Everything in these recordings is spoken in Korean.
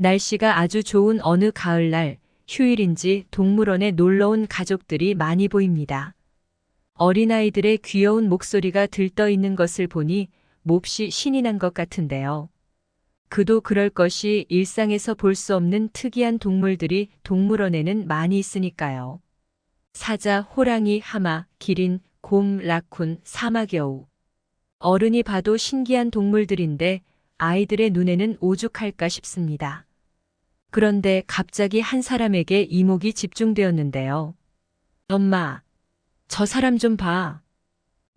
날씨가 아주 좋은 어느 가을날 휴일인지 동물원에 놀러 온 가족들이 많이 보입니다. 어린아이들의 귀여운 목소리가 들떠 있는 것을 보니 몹시 신이 난 것 같은데요. 그도 그럴 것이 일상에서 볼 수 없는 특이한 동물들이 동물원에는 많이 있으니까요. 사자, 호랑이, 하마, 기린, 곰, 라쿤, 사마겨우. 어른이 봐도 신기한 동물들인데 아이들의 눈에는 오죽할까 싶습니다. 그런데 갑자기 한 사람에게 이목이 집중되었는데요. 엄마, 저 사람 좀 봐.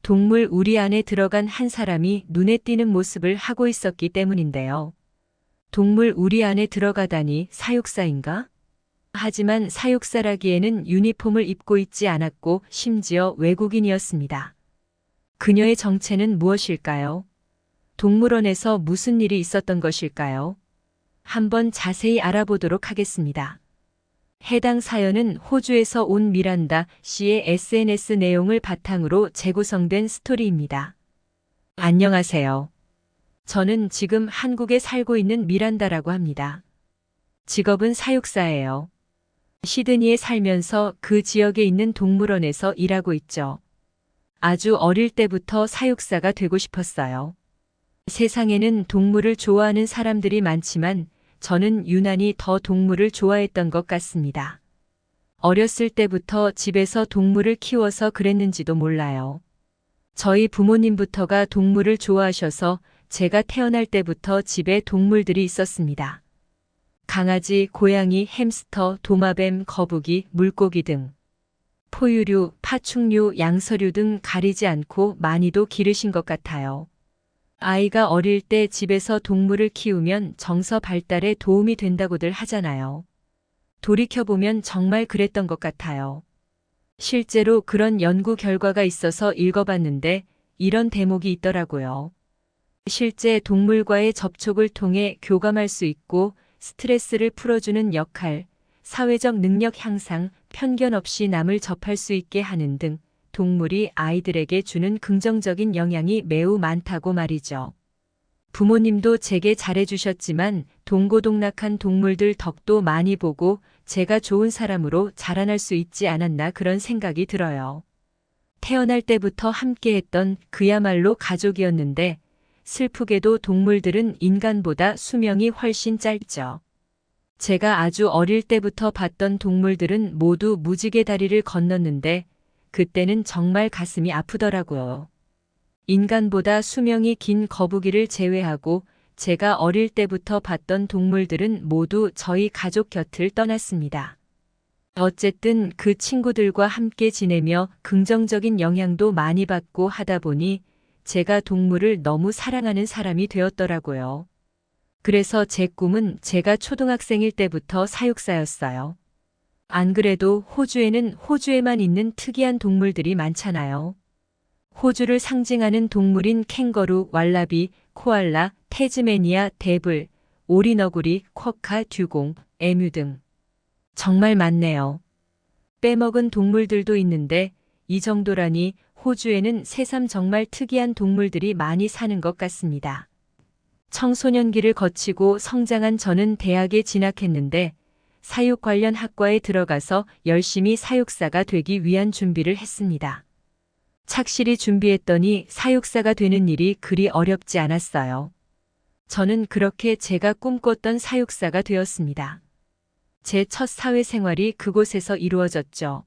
동물 우리 안에 들어간 한 사람이 눈에 띄는 모습을 하고 있었기 때문인데요. 동물 우리 안에 들어가다니 사육사인가? 하지만 사육사라기에는 유니폼을 입고 있지 않았고 심지어 외국인이었습니다. 그녀의 정체는 무엇일까요? 동물원에서 무슨 일이 있었던 것일까요? 한번 자세히 알아보도록 하겠습니다. 해당 사연은 호주에서 온 미란다 씨의 SNS 내용을 바탕으로 재구성된 스토리입니다. 안녕하세요. 저는 지금 한국에 살고 있는 미란다라고 합니다. 직업은 사육사예요. 시드니에 살면서 그 지역에 있는 동물원에서 일하고 있죠. 아주 어릴 때부터 사육사가 되고 싶었어요. 세상에는 동물을 좋아하는 사람들이 많지만 저는 유난히 더 동물을 좋아했던 것 같습니다. 어렸을 때부터 집에서 동물을 키워서 그랬는지도 몰라요. 저희 부모님부터가 동물을 좋아하셔서 제가 태어날 때부터 집에 동물들이 있었습니다. 강아지, 고양이, 햄스터, 도마뱀, 거북이, 물고기 등. 포유류, 파충류, 양서류 등 가리지 않고 많이도 기르신 것 같아요. 아이가 어릴 때 집에서 동물을 키우면 정서 발달에 도움이 된다고들 하잖아요. 돌이켜보면 정말 그랬던 것 같아요. 실제로 그런 연구 결과가 있어서 읽어봤는데 이런 대목이 있더라고요. 실제 동물과의 접촉을 통해 교감할 수 있고 스트레스를 풀어주는 역할, 사회적 능력 향상, 편견 없이 남을 접할 수 있게 하는 등 동물이 아이들에게 주는 긍정적인 영향이 매우 많다고 말이죠. 부모님도 제게 잘해주셨지만 동고동락한 동물들 덕도 많이 보고 제가 좋은 사람으로 자라날 수 있지 않았나 그런 생각이 들어요. 태어날 때부터 함께했던 그야말로 가족이었는데 슬프게도 동물들은 인간보다 수명이 훨씬 짧죠. 제가 아주 어릴 때부터 봤던 동물들은 모두 무지개 다리를 건넜는데 그때는 정말 가슴이 아프더라고요. 인간보다 수명이 긴 거북이를 제외하고 제가 어릴 때부터 봤던 동물들은 모두 저희 가족 곁을 떠났습니다. 어쨌든 그 친구들과 함께 지내며 긍정적인 영향도 많이 받고 하다 보니 제가 동물을 너무 사랑하는 사람이 되었더라고요. 그래서 제 꿈은 제가 초등학생일 때부터 사육사였어요. 안 그래도 호주에는 호주에만 있는 특이한 동물들이 많잖아요. 호주를 상징하는 동물인 캥거루, 왈라비, 코알라, 테즈메니아, 데블, 오리너구리, 쿼카, 듀공, 에뮤 등. 정말 많네요. 빼먹은 동물들도 있는데 이 정도라니 호주에는 새삼 정말 특이한 동물들이 많이 사는 것 같습니다. 청소년기를 거치고 성장한 저는 대학에 진학했는데 사육 관련 학과에 들어가서 열심히 사육사가 되기 위한 준비를 했습니다. 착실히 준비했더니 사육사가 되는 일이 그리 어렵지 않았어요. 저는 그렇게 제가 꿈꿨던 사육사가 되었습니다. 제 첫 사회생활이 그곳에서 이루어졌죠.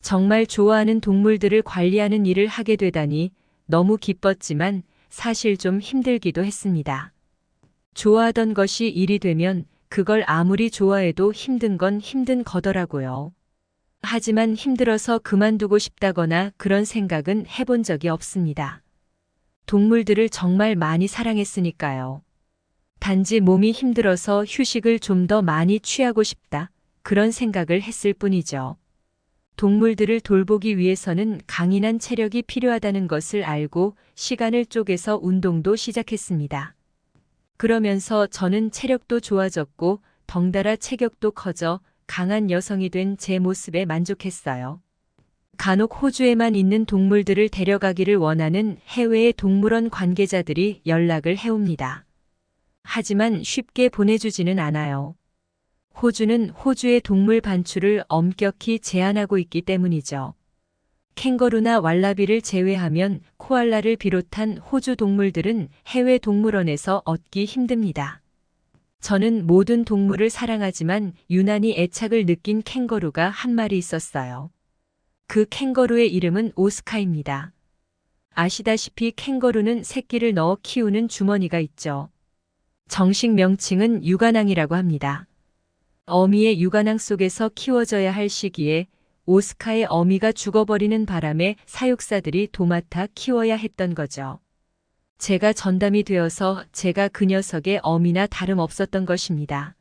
정말 좋아하는 동물들을 관리하는 일을 하게 되다니 너무 기뻤지만 사실 좀 힘들기도 했습니다. 좋아하던 것이 일이 되면 그걸 아무리 좋아해도 힘든 건 힘든 거더라고요. 하지만 힘들어서 그만두고 싶다거나 그런 생각은 해본 적이 없습니다. 동물들을 정말 많이 사랑했으니까요. 단지 몸이 힘들어서 휴식을 좀 더 많이 취하고 싶다. 그런 생각을 했을 뿐이죠. 동물들을 돌보기 위해서는 강인한 체력이 필요하다는 것을 알고 시간을 쪼개서 운동도 시작했습니다. 그러면서 저는 체력도 좋아졌고 덩달아 체격도 커져 강한 여성이 된 제 모습에 만족했어요. 간혹 호주에만 있는 동물들을 데려가기를 원하는 해외의 동물원 관계자들이 연락을 해옵니다. 하지만 쉽게 보내주지는 않아요. 호주는 호주의 동물 반출을 엄격히 제한하고 있기 때문이죠. 캥거루나 왈라비를 제외하면 코알라를 비롯한 호주 동물들은 해외 동물원에서 얻기 힘듭니다. 저는 모든 동물을 사랑하지만 유난히 애착을 느낀 캥거루가 한 마리 있었어요. 그 캥거루의 이름은 오스카입니다. 아시다시피 캥거루는 새끼를 넣어 키우는 주머니가 있죠. 정식 명칭은 육아낭이라고 합니다. 어미의 육아낭 속에서 키워져야 할 시기에 오스카의 어미가 죽어버리는 바람에 사육사들이 도맡아 키워야 했던 거죠. 제가 전담이 되어서 제가 그 녀석의 어미나 다름없었던 것입니다.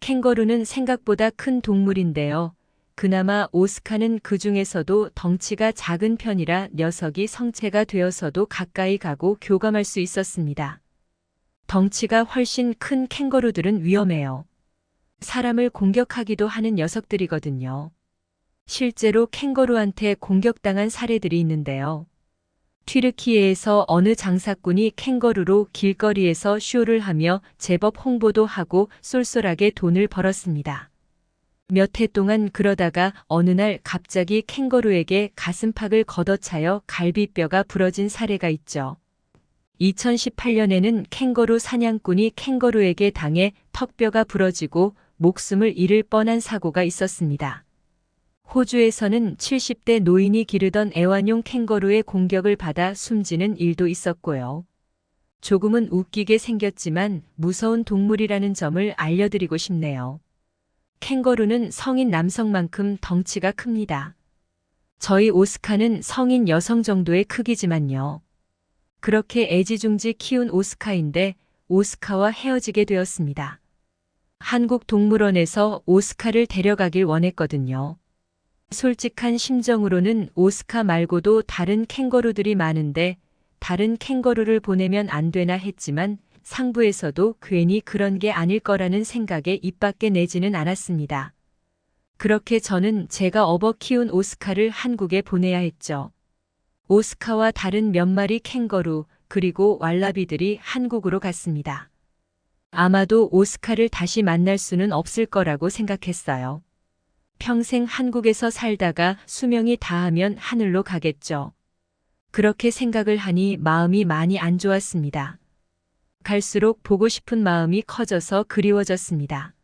캥거루는 생각보다 큰 동물인데요. 그나마 오스카는 그 중에서도 덩치가 작은 편이라 녀석이 성체가 되어서도 가까이 가고 교감할 수 있었습니다. 덩치가 훨씬 큰 캥거루들은 위험해요. 사람을 공격하기도 하는 녀석들이거든요. 실제로 캥거루한테 공격당한 사례들이 있는데요. 튀르키예에서 어느 장사꾼이 캥거루로 길거리에서 쇼를 하며 제법 홍보도 하고 쏠쏠하게 돈을 벌었습니다. 몇 해 동안 그러다가 어느 날 갑자기 캥거루에게 가슴팍을 걷어차여 갈비뼈가 부러진 사례가 있죠. 2018년에는 캥거루 사냥꾼이 캥거루에게 당해 턱뼈가 부러지고 목숨을 잃을 뻔한 사고가 있었습니다. 호주에서는 70대 노인이 기르던 애완용 캥거루의 공격을 받아 숨지는 일도 있었고요. 조금은 웃기게 생겼지만 무서운 동물이라는 점을 알려드리고 싶네요. 캥거루는 성인 남성만큼 덩치가 큽니다. 저희 오스카는 성인 여성 정도의 크기지만요. 그렇게 애지중지 키운 오스카인데 오스카와 헤어지게 되었습니다. 한국 동물원에서 오스카를 데려가길 원했거든요. 솔직한 심정으로는 오스카 말고도 다른 캥거루들이 많은데 다른 캥거루를 보내면 안 되나 했지만 상부에서도 괜히 그런 게 아닐 거라는 생각에 입 밖에 내지는 않았습니다. 그렇게 저는 제가 업어 키운 오스카를 한국에 보내야 했죠. 오스카와 다른 몇 마리 캥거루 그리고 왈라비들이 한국으로 갔습니다. 아마도 오스카를 다시 만날 수는 없을 거라고 생각했어요. 평생 한국에서 살다가 수명이 다하면 하늘로 가겠죠. 그렇게 생각을 하니 마음이 많이 안 좋았습니다. 갈수록 보고 싶은 마음이 커져서 그리워졌습니다.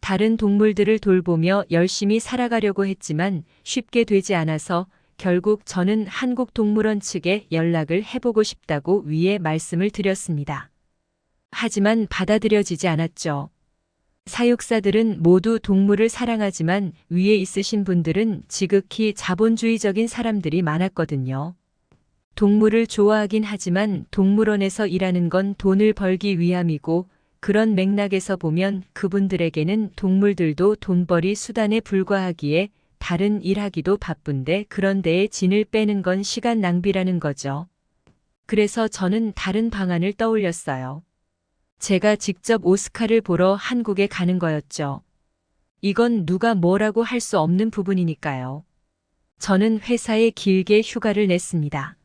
다른 동물들을 돌보며 열심히 살아가려고 했지만 쉽게 되지 않아서 결국 저는 한국동물원 측에 연락을 해보고 싶다고 위에 말씀을 드렸습니다. 하지만 받아들여지지 않았죠. 사육사들은 모두 동물을 사랑하지만 위에 있으신 분들은 지극히 자본주의적인 사람들이 많았거든요. 동물을 좋아하긴 하지만 동물원에서 일하는 건 돈을 벌기 위함이고 그런 맥락에서 보면 그분들에게는 동물들도 돈벌이 수단에 불과하기에 다른 일하기도 바쁜데 그런 데에 진을 빼는 건 시간 낭비라는 거죠. 그래서 저는 다른 방안을 떠올렸어요. 제가 직접 오스카를 보러 한국에 가는 거였죠. 이건 누가 뭐라고 할 수 없는 부분이니까요. 저는 회사에 길게 휴가를 냈습니다.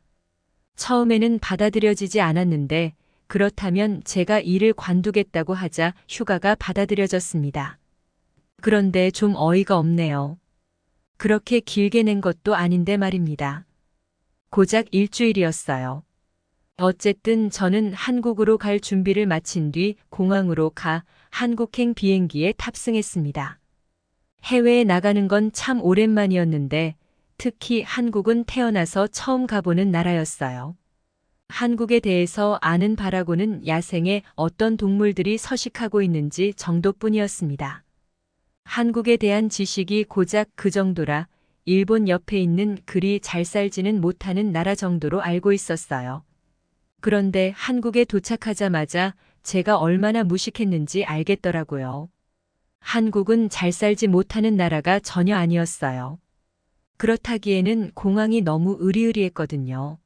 처음에는 받아들여지지 않았는데 그렇다면 제가 일을 관두겠다고 하자 휴가가 받아들여졌습니다. 그런데 좀 어이가 없네요. 그렇게 길게 낸 것도 아닌데 말입니다. 고작 일주일이었어요. 어쨌든 저는 한국으로 갈 준비를 마친 뒤 공항으로 가 한국행 비행기에 탑승했습니다. 해외에 나가는 건 참 오랜만이었는데 특히 한국은 태어나서 처음 가보는 나라였어요. 한국에 대해서 아는 바라고는 야생에 어떤 동물들이 서식하고 있는지 정도뿐이었습니다. 한국에 대한 지식이 고작 그 정도라 일본 옆에 있는 그리 잘 살지는 못하는 나라 정도로 알고 있었어요. 그런데 한국에 도착하자마자 제가 얼마나 무식했는지 알겠더라고요. 한국은 잘 살지 못하는 나라가 전혀 아니었어요. 그렇다기에는 공항이 너무 으리으리했거든요.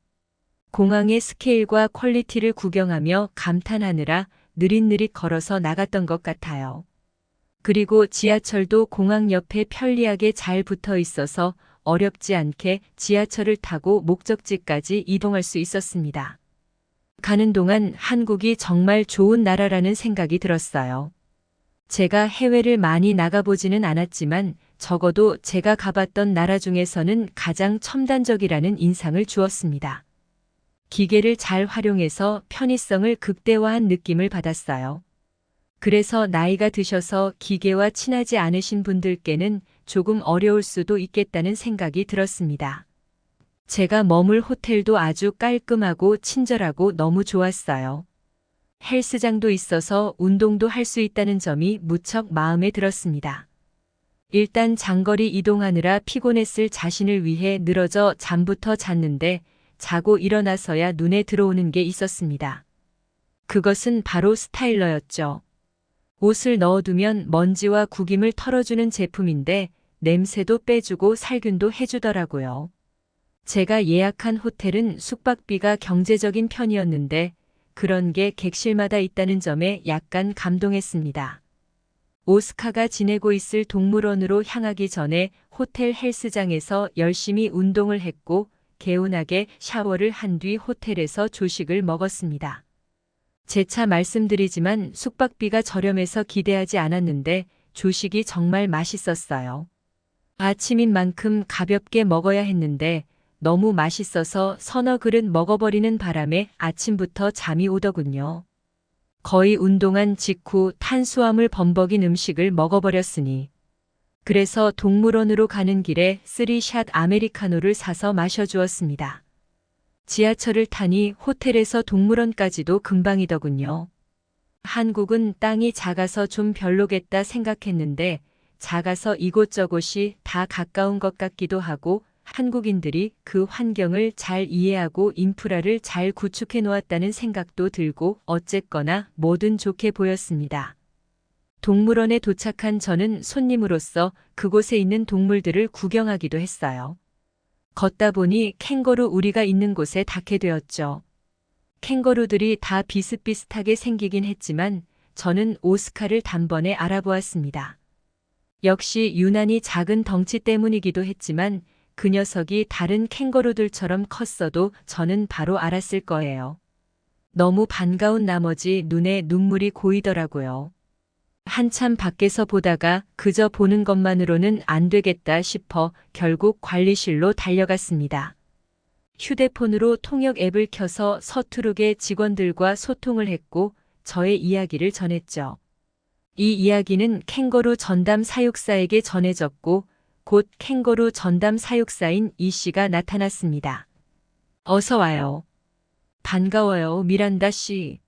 공항의 스케일과 퀄리티를 구경하며 감탄하느라 느릿느릿 걸어서 나갔던 것 같아요. 그리고 지하철도 공항 옆에 편리하게 잘 붙어 있어서 어렵지 않게 지하철을 타고 목적지까지 이동할 수 있었습니다. 가는 동안 한국이 정말 좋은 나라라는 생각이 들었어요. 제가 해외를 많이 나가보지는 않았지만 적어도 제가 가봤던 나라 중에서는 가장 첨단적이라는 인상을 주었습니다. 기계를 잘 활용해서 편의성을 극대화한 느낌을 받았어요. 그래서 나이가 드셔서 기계와 친하지 않으신 분들께는 조금 어려울 수도 있겠다는 생각이 들었습니다. 제가 머물 호텔도 아주 깔끔하고 친절하고 너무 좋았어요. 헬스장도 있어서 운동도 할 수 있다는 점이 무척 마음에 들었습니다. 일단 장거리 이동하느라 피곤했을 자신을 위해 늘어져 잠부터 잤는데 자고 일어나서야 눈에 들어오는 게 있었습니다. 그것은 바로 스타일러였죠. 옷을 넣어두면 먼지와 구김을 털어주는 제품인데 냄새도 빼주고 살균도 해주더라고요. 제가 예약한 호텔은 숙박비가 경제적인 편이었는데 그런 게 객실마다 있다는 점에 약간 감동했습니다. 오스카가 지내고 있을 동물원으로 향하기 전에 호텔 헬스장에서 열심히 운동을 했고 개운하게 샤워를 한 뒤 호텔에서 조식을 먹었습니다. 재차 말씀드리지만 숙박비가 저렴해서 기대하지 않았는데 조식이 정말 맛있었어요. 아침인 만큼 가볍게 먹어야 했는데 너무 맛있어서 서너 그릇 먹어버리는 바람에 아침부터 잠이 오더군요. 거의 운동한 직후 탄수화물 범벅인 음식을 먹어버렸으니. 그래서 동물원으로 가는 길에 쓰리샷 아메리카노를 사서 마셔주었습니다. 지하철을 타니 호텔에서 동물원까지도 금방이더군요. 한국은 땅이 작아서 좀 별로겠다 생각했는데 작아서 이곳저곳이 다 가까운 것 같기도 하고 한국인들이 그 환경을 잘 이해하고 인프라를 잘 구축해 놓았다는 생각도 들고 어쨌거나 뭐든 좋게 보였습니다. 동물원에 도착한 저는 손님으로서 그곳에 있는 동물들을 구경하기도 했어요. 걷다 보니 캥거루 우리가 있는 곳에 닿게 되었죠. 캥거루들이 다 비슷비슷하게 생기긴 했지만 저는 오스카를 단번에 알아보았습니다. 역시 유난히 작은 덩치 때문이기도 했지만 그 녀석이 다른 캥거루들처럼 컸어도 저는 바로 알았을 거예요. 너무 반가운 나머지 눈에 눈물이 고이더라고요. 한참 밖에서 보다가 그저 보는 것만으로는 안 되겠다 싶어 결국 관리실로 달려갔습니다. 휴대폰으로 통역 앱을 켜서 서투르게 직원들과 소통을 했고 저의 이야기를 전했죠. 이 이야기는 캥거루 전담 사육사에게 전해졌고 곧 캥거루 전담 사육사인 이 씨가 나타났습니다. 어서 와요. 반가워요, 미란다 씨.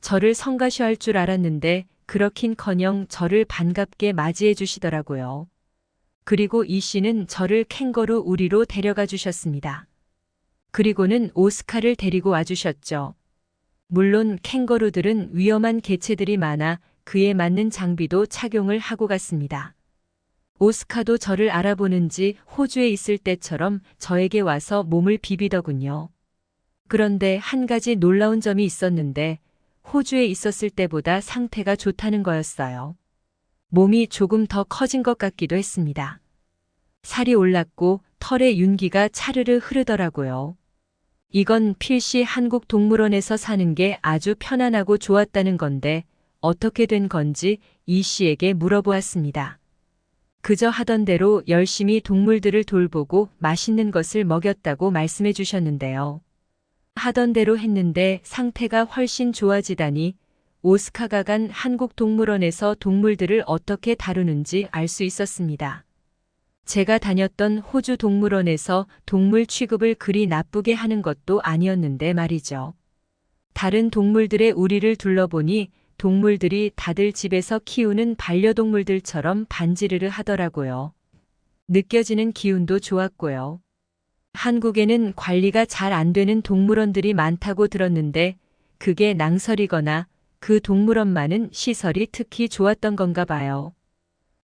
저를 성가셔할 줄 알았는데 그렇긴커녕 저를 반갑게 맞이해 주시더라고요. 그리고 이 씨는 저를 캥거루 우리로 데려가 주셨습니다. 그리고는 오스카를 데리고 와 주셨죠. 물론 캥거루들은 위험한 개체들이 많아 그에 맞는 장비도 착용을 하고 갔습니다. 오스카도 저를 알아보는지 호주에 있을 때처럼 저에게 와서 몸을 비비더군요. 그런데 한 가지 놀라운 점이 있었는데 호주에 있었을 때보다 상태가 좋다는 거였어요. 몸이 조금 더 커진 것 같기도 했습니다. 살이 올랐고 털에 윤기가 차르르 흐르더라고요. 이건 필시 한국 동물원에서 사는 게 아주 편안하고 좋았다는 건데 어떻게 된 건지 이 씨에게 물어보았습니다. 그저 하던 대로 열심히 동물들을 돌보고 맛있는 것을 먹였다고 말씀해 주셨는데요. 하던 대로 했는데 상태가 훨씬 좋아지다니 오스카가 간 한국 동물원에서 동물들을 어떻게 다루는지 알 수 있었습니다. 제가 다녔던 호주 동물원에서 동물 취급을 그리 나쁘게 하는 것도 아니었는데 말이죠. 다른 동물들의 우리를 둘러보니 동물들이 다들 집에서 키우는 반려동물들처럼 반지르르 하더라고요. 느껴지는 기운도 좋았고요. 한국에는 관리가 잘 안 되는 동물원들이 많다고 들었는데 그게 낭설이거나 그 동물원만은 시설이 특히 좋았던 건가 봐요.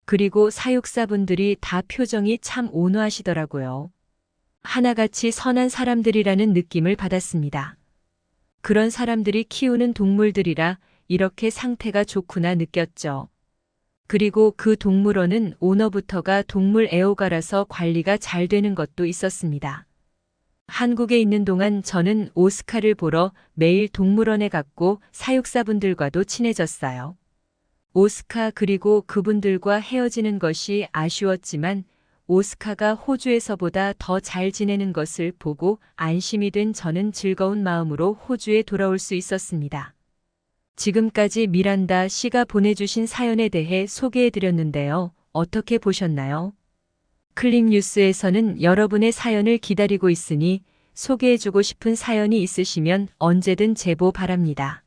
그리고 사육사분들이 다 표정이 참 온화하시더라고요. 하나같이 선한 사람들이라는 느낌을 받았습니다. 그런 사람들이 키우는 동물들이라 이렇게 상태가 좋구나 느꼈죠. 그리고 그 동물원은 오너부터가 동물 애호가라서 관리가 잘 되는 것도 있었습니다. 한국에 있는 동안 저는 오스카를 보러 매일 동물원에 갔고 사육사분들과도 친해졌어요. 오스카 그리고 그분들과 헤어지는 것이 아쉬웠지만 오스카가 호주에서보다 더 잘 지내는 것을 보고 안심이 된 저는 즐거운 마음으로 호주에 돌아올 수 있었습니다. 지금까지 미란다 씨가 보내주신 사연에 대해 소개해드렸는데요. 어떻게 보셨나요? 클릭 뉴스에서는 여러분의 사연을 기다리고 있으니 소개해주고 싶은 사연이 있으시면 언제든 제보 바랍니다.